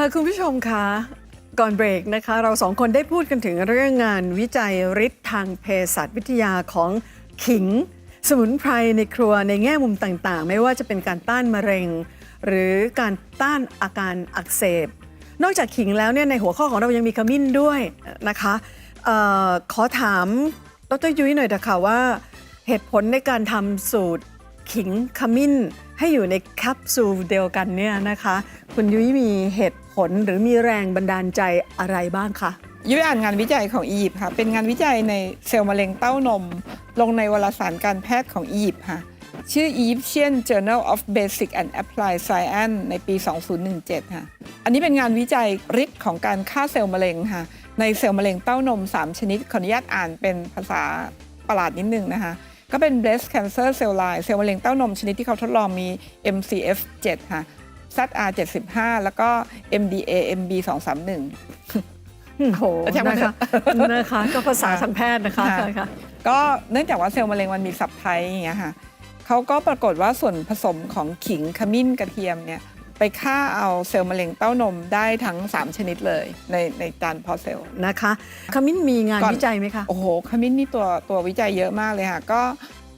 ค่ะ คุณผู้ชมคะก่อนเบรกนะคะ เราสองคนได้พูดกันถึงเรื่องงานวิจัยฤทธิ์ทางเภสัชวิทยาของขิง สมุนไพรในครัวในแง่มุมต่างๆ ไม่ว่าจะเป็นการต้านมะเร็ง หรือการต้านอาการอักเสบ นอกจากขิงแล้วเนี่ยในหัวข้อของเรายังมีขมิ้นด้วยนะคะออขอถามดรยุ้ยหน่อยนะค่ะว่าเหตุผลในการทำสูตร ขิงขมิ้น ให้อยู่ในแคปซูลเดียวกันเนี่ยนะคะ คุณยุ้ยมีเหตุผลหรือมีแรงบันดาลใจอะไรบ้างคะยุ้ยอ่านงานวิจัยของอียิปต์ค่ะ เป็นงานวิจัยในเซลล์มะเร็งเต้านม ลงในวารสารการแพทย์ของอียิปต์ค่ะ ชื่อ Egyptian Journal of Basic and Applied Science ในปี 2017 ค่ะ อันนี้เป็นงานวิจัยฤทธิ์ของการฆ่าเซลล์มะเร็งค่ะ ในเซลล์มะเร็งเต้านม 3 ชนิด ขออนุญาตอ่านเป็นภาษาประหลาดนิดนึงนะคะ ก็เป็น breast cancer cell line เซลล์มะเร็งเต้านมชนิดที่เขาทดลองมี MCF 7ค่ะ ZR 75แล้วก็ MDA MB 231โอ้โหช่างมันนะเถคะอะนะคะก็ภาษาทางแพทย์นะคะค่ะค่ะก็เนื่องจากว่าเซลล์มะเร็งมันมีสับไทยอย่างเงี้ยค่ะเขาก็ปรากฏว่าส่วนผสมของขิงขมิ้นกระเทียมเนี่ย ไปฆ่าเอาเซลล์มะเร็งเต้านมได้ทั้ง 3 ชนิดเลย ในในจานเพอเซลล์ นะคะขมิ้นมีงานก่อน วิจัยไหมคะ โอ้โหขมิ้นนี่ตัวตัววิจัยเยอะมากเลยค่ะ ก็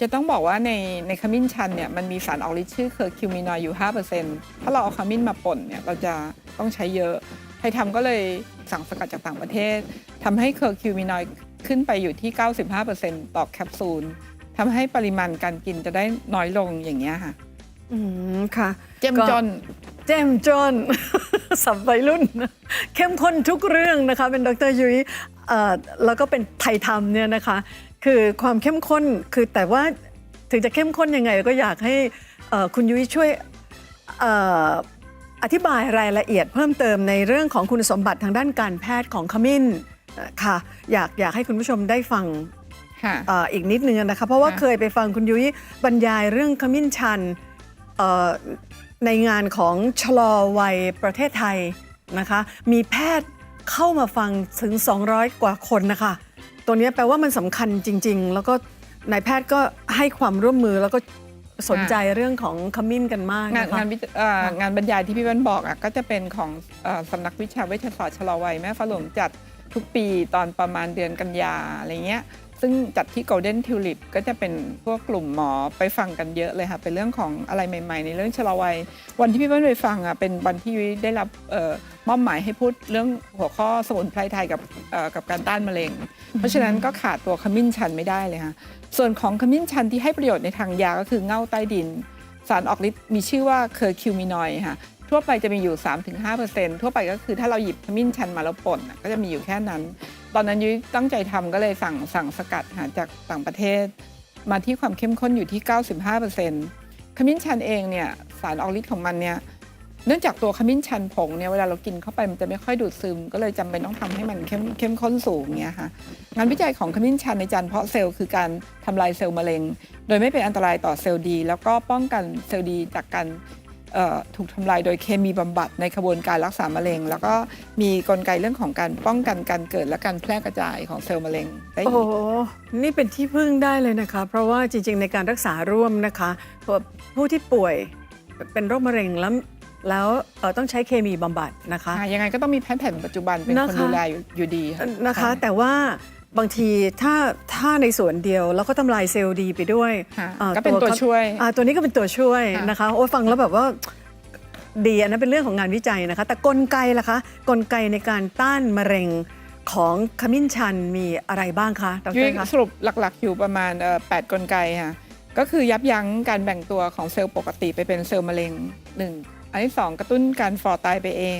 จะต้องบอกว่าในในขมิ้นชันเนี่ยมันมีสารออกฤทธิ์ชื่อเคอร์คิวมินอยอยู่ 5%ถ้าเราเอาขมิ้นมาป่นเนี่ยเราจะต้องใช้เยอะ ไทยทำก็เลยสั่งสกัดจากต่างประเทศทำให้เคอร์คิวมินอยขึ้นไปอยู่ที่ 95%ต่อแคปซูลทำให้ปริมาณการกินจะได้น้อยลงอย่างเงี้ยค่ะ อืมค่ะเจ้มจน เจมจนสับวัยรุ่น เข้มข้นทุกเรื่องนะคะ เป็นดรยุ้ยเอ่อแล้วก็เป็นไทยธรรมเนี่ยนะคะ คือความเข้มข้นคือแต่ว่าถึงจะเข้มข้นยังไงก็อยากให้เอ่อคุณยุ้ยช่วยเอ่ออธิบายรายละเอียดเพิ่มเติมในเรื่องของคุณสมบัติทางด้านการแพทย์ของขมิ้นเอ่อค่ะ อยากอยากให้คุณผู้ชมได้ฟัง ค่ะ เอ่ออีกนิดนึงนะคะ เพราะว่าค่ะ เคยไปฟังคุณยุ้ยบรรยายเรื่องขมิ้นชันเอ่อ ในงานของชะลอวัยประเทศไทยนะคะ มีแพทย์เข้ามาฟังถึง 200 กว่าคนนะคะ ตัวเนี้ยแปลว่ามันสำคัญจริง ๆ แล้วก็นายแพทย์ก็ให้ความร่วมมือแล้วก็สนใจเรื่องของขมิ้นกันมากงานนะคะงานวิจเอ่อค่ะงานบรรยายที่พี่วันบอกอะก็จะเป็นของเอ่อสำนักวิชาเวชศาสตร์ชะลอวัยแม่ฟ้าหลวงจัดทุกปีตอนประมาณเดือนกันยาอะไรเงี้ย ซึ่งจัดที่ Golden Tulip ก็จะเป็นพวกกลุ่มหมอไปฟังกันเยอะเลยค่ะ เป็นเรื่องของอะไรใหม่ ๆ ในเรื่องชะลอวัย วันที่พี่วันไปฟังอะเป็นวันที่ยุ้ยได้รับมอบหมายให้พูดเรื่องหัวข้อสมุนไพรไทยกับกับการต้านมะเร็ง เพราะฉะนั้นก็ขาดตัวขมิ้นชันไม่ได้เลยค่ะ ส่วนของขมิ้นชันที่ให้ประโยชน์ในทางยาก็คือเง่าใต้ดิน สารออกฤทธิ์มีชื่อว่าเคอร์คิวมินอยค่ะทั่วไปจะมีอยู่ 3-5%ทั่วไปก็คือถ้าเราหยิบขมิ้นชันมาแล้วป่นก็จะมีอยู่แค่นั้น ตอนนั้นยุ้ยตั้งใจทำก็เลยสั่งสั่งสกัดหาจากต่างประเทศ มาที่ความเข้มข้นอยู่ที่ 95%ขมิ้นชันเองเนี่ยสารออกฤทธิ์ของมันเนี่ยเนื่องจากตัวขมิ้นชันผงเนี่ยเวลาเรากินเข้าไปมันจะไม่ค่อยดูดซึม ก็เลยจำเป็นต้องทำให้มันเข้มเข้มข้นสูงเงี้ยค่ะงานวิจัยของขมิ้นชันในจานเพาะเซลล์คือการทำลายเซลล์มะเร็ง โดยไม่เป็นอันตรายต่อเซลล์ดี แล้วก็ป้องกันเซลล์ดีจากการ ถูกทำลายโดยเคมีบำบัดในกระบวนการรักษามะเร็ง แล้วก็มีกลไกเรื่องของการป้องกันการเกิดและการแพร่กระจายของเซลล์มะเร็งได้โอ้อีโหกนี่เป็นที่พึ่งได้เลยนะคะ เพราะว่าจริงๆ ในการรักษาร่วมนะคะผู้ที่ป่วยเป็นโรคมะเร็งแล้วแล้วเอ่อต้องใช้เคมีบำบัดนะคะอะยังไงก็ต้องมีแพทย์แผนปัจจุบันเป็นนะคนคะดูแลอยู่อยู่ดีค่ะนะคะค่ะแต่ว่า บางทีถ้าถ้าในส่วนเดียวแล้วก็ทำลายเซลล์ดีไปด้วยค่ะอ่าก็เป็นตัวช่วย อ่าตัวนี้ก็เป็นตัวช่วยค่ะ นะคะ โอ้ยฟังแล้วแบบว่าดีอันนั้นเป็นเรื่องของงานวิจัยนะคะ แต่กลไกล่ะคะ กลไกในการต้านมะเร็งของขมิ้นชันมีอะไรบ้างคะดยุ้รยคะ สรุปหลักๆ อยู่ประมาณเอ่อ8กลไกค่ะก็คือยับยั้งการแบ่งตัวของเซลล์ปกติไปเป็นเซลล์มะเร็งหนึ่งอันที่ 2 กระตุ้นการฝ่อตายไปเอง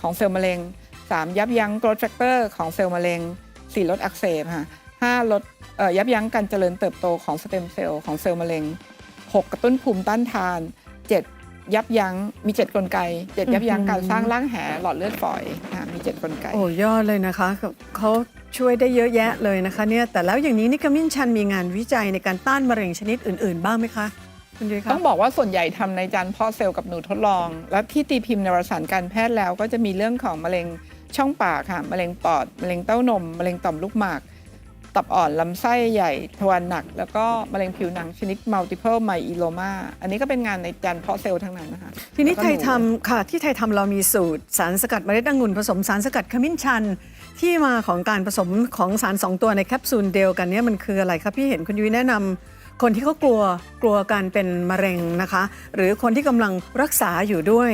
ของเซลล์มะเร็ง 3 ยับยั้ง growth factor ของเซลล์มะเร็ง 4ลดอักเสบค่ะ5ลดเอ่อยับยั้งการเจริญเติบโตของสเต็มเซลล์ของเซลล์มะเร็ง 6 กระตุ้นภูมิต้านทาน 7 ยับยั้งมี 7 กลไก 7 ยับยั้งการสร้างร่างแหหลอดเลือดฝอยค่ะมี 7 กลไก โอ้ยอดเลยนะคะเขาช่วยได้เยอะแยะเลยนะคะเนี่ยแต่แล้วอย่างนี้นี่ขมิ้นชันมีงานวิจัยในการต้านมะเร็งชนิดอื่น ๆ บ้างไหมคะคุณยุ้ยคะต้องบอกว่าส่วนใหญ่ทำในจานเพาะเซลล์กับหนูทดลอง และที่ตีพิมพ์ในวารสารการแพทย์แล้วก็จะมีเรื่องของมะเร็ง ช่องปากค่ะมะเร็งปอดมะเร็งเต้านมมะเร็งต่อมลูกหมาก ตับอ่อนลำไส้ใหญ่ทวารหนัก แล้วก็มะเร็งผิวหนังชนิด multiple myeloma อันนี้ก็เป็นงานในจานเพาะเซลล์ทั้งนั้นนะคะทีนี้แล้วก็ไทยหนูทำค่ะที่ไทยทำเรามีสูตร สารสกัดเมล็ดองุ่นผสมสารสกัดขมิ้นชัน ที่มาของการผสมของสารสองตัวในแคปซูลเดียวกันเนี่ยมันคืออะไรครับพี่เห็นคุณยุ้ยแนะนำคนที่เขากลัวกลัวการเป็นมะเร็งนะคะ หรือคนที่กำลังรักษาอยู่ด้วย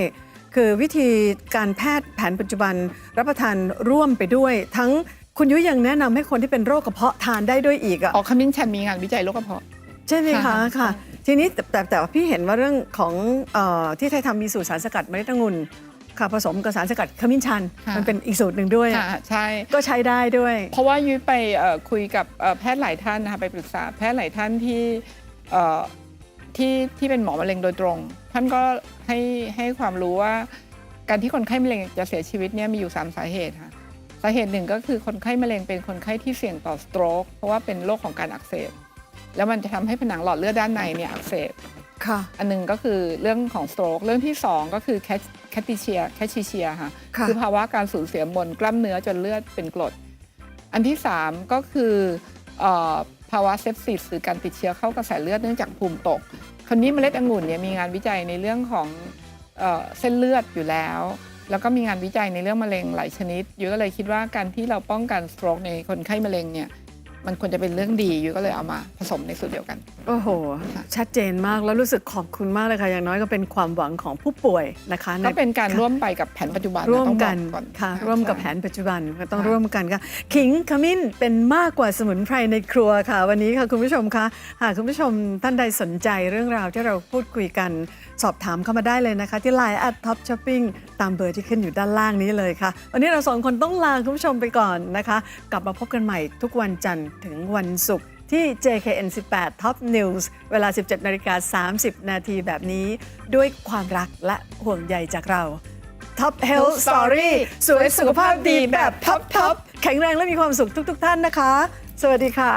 คือวิธีการแพทย์แผนปัจจุบันรับประทานร่วมไปด้วย ทั้งคุณยุ้ยยังแนะนำให้คนที่เป็นโรคกระเพาะทานได้ด้วยอีกอะออกขมิ้นชันมีงานวิจัยโรคกระเพาะ ใช่ไหมคะ ค่ะค่ะ ทีนี้แต่แต่แต่ว่าพี่เห็นว่าเรื่องของเออที่ไทยทำมีสูตรสารสกัดเมล็ดองุ่นค่ะผสมกับสารสกัดขมิ้นชัน ค่ะ มันเป็นอีกสูตรหนึ่งด้วย ค่ะใช่ ก็ใช้ได้ด้วย เพราะว่ายุ้ยไปเอ่อคุยกับเอ่อแพทย์หลายท่านนะคะไปปรึกษาแพทย์หลายท่านที่เอ่อที่ที่เป็นหมอมะเร็งโดยตรง ท่านก็ให้ให้ความรู้ว่า การที่คนไข้มะเร็งจะเสียชีวิตเนี่ยมีอยู่ 3 สาเหตุค่ะสาเหตุหนึ่งก็คือคนไข้มะเร็งเป็นคนไข้ที่เสี่ยงต่อสโตรกเพราะว่าเป็นโรคของการอักเสบแล้วมันจะทำให้ผนังหลอดเลือดด้านในเนี่ยอักเสบค่ะอันหนึงก็คือเรื่องของสโตรกเรื่องที่ 2 ก็คือแคทติเชียแคชิเชียค่ะค่ะอภาวะการสูญเสียมวลกล้ามเนื้อจนเลือดเป็นกรด อันที่ 3 ก็คือเออภาวะเซปซิสหรือการติดเชื้อเข้ากระแสเลือดเนื่องจากภูมิตก คนนี้เมล็ดองุ่นเนี่ยมีงานวิจัยในเรื่องของเออเส้นเลือดอยู่แล้ว แล้วก็มีงานวิจัยในเรื่องมะเร็งหลายชนิดยุ้ยก็เลยคิดว่าการที่เราป้องกันสโตรกในคนไข้มะเร็งเนี่ย มันควรจะเป็นเรื่องดียุ้ยก็เลยเอามาผสมในสูตรเดียวกัน โอ้โหค่ะชัดเจนมากแล้วรู้สึกขอบคุณมากเลยค่ะ อย่างน้อยก็เป็นความหวังของผู้ป่วยนะคะในก็เป็นการร่วมไปกับแผนปัจจุบันนะร่วมต้องบอกันก่อนค่ะใช่ร่วมกับแผนปัจจุบันก็ต้องค่ะร่วมกันค่ะขิงขมิ้นเป็นมากกว่าสมุนไพรในครัวค่ะ วันนี้ค่ะคุณผู้ชมคะหากคุณผู้ชมท่านใดสนใจเรื่องราวที่เราพูดคุยกัน สอบถามเข้ามาได้เลยนะคะ ที่ Line at Top Shopping ตามเบอร์ที่ขึ้นอยู่ด้านล่างนี้เลยค่ะ วันนี้เราสองคนต้องลาคุณผู้ชมไปก่อนนะคะ กลับมาพบกันใหม่ทุกวันจันทร์ถึงวันศุกร์ที่ JKN 18 Top News เวลา 17นาฬิกา30 นาทีแบบนี้ ด้วยความรักและห่วงใยจากเรา Top Health Story สวยสุขภาพดีแบบท็อปทแข็งแรงและมีความสุขทุก ๆ ท่านนะคะ สวัสดีค่ะ